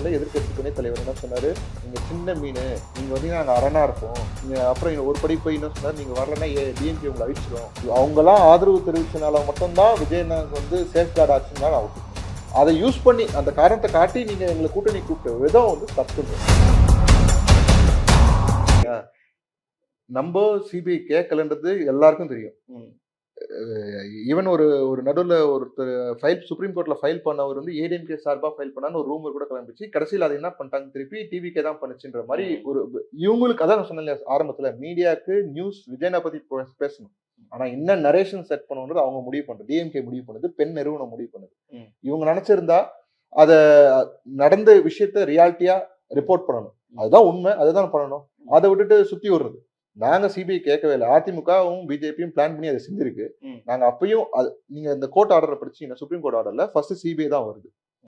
விசாரணையில எதிர்க்கட்சி துணைத் தலைவர் என்ன சொன்னார்? நீங்கள் சின்ன மீன். நீங்கள் வந்து நாங்கள் அரணாக இருப்போம் நீங்கள் அப்புறம் ஒரு படி போய் என்ன சொன்னார் நீங்கள் வரலன்னா டிஎம்கே உங்களை அழிச்சிடும் அவங்கெல்லாம் ஆதரவு தெரிவிச்சனால மட்டும்தான் விஜயநாத் வந்து சேஃப் கார்டு ஆச்சுன்னா அவுட் அதை யூஸ் பண்ணி அந்த காரணத்தை காட்டி நீங்கள் எங்களை கூட்டணி கூப்பிட்ட விதம் வந்து தப்பு. நம்ம சிபிஐ கேட்கலன்றது எல்லாருக்கும் தெரியும். ஈவன் ஒரு ஒரு நடுவில் ஒருத்தர் ஃபைல் சுப்ரீம் கோர்ட்ல ஃபைல் பண்ணவர் வந்து ஏடிஎம்கே சார்பாக ஃபைல் பண்ணான்னு ஒரு ரூமர் கூட கிளம்பிச்சு கடைசியில் அதை என்ன பண்ணிட்டாங்க திருப்பி? டிவிக்கே தான் பண்ணுச்சுன்ற மாதிரி ஒரு இவங்களுக்கு அதான் நான் சொன்னேன் ஆரம்பத்தில் மீடியாவுக்கு நியூஸ் விஜயனை பத்தி பே- பேசணும். ஆனா என்ன நரேஷன் செட் பண்ணணுன்றது அவங்க முடிவு பண்றது. டிஎம்கே முடிவு பண்ணுது பெண் நிறுவனம் முடிவு பண்ணுது. இவங்க நினைச்சிருந்தா அத நடந்த விஷயத்த ரியாலிட்டியா ரிப்போர்ட் பண்ணணும். அதுதான் உண்மை அதுதான் பண்ணணும். அதை விட்டுட்டு சுத்தி விடுறது நாங்க சிபிஐ கேட்கவே இல்லை. அதிமுகவும் பிஜேபியும் பிளான் பண்ணி அதை செஞ்சிருக்கு. நாங்க அப்பயும் அது நீங்க இந்த கோர்ட் ஆர்டரை படிச்சீங்கன்னா சுப்ரீம் கோர்ட் ஆர்டர்ல ஃபர்ஸ்ட் சிபிஐ தான் வருது.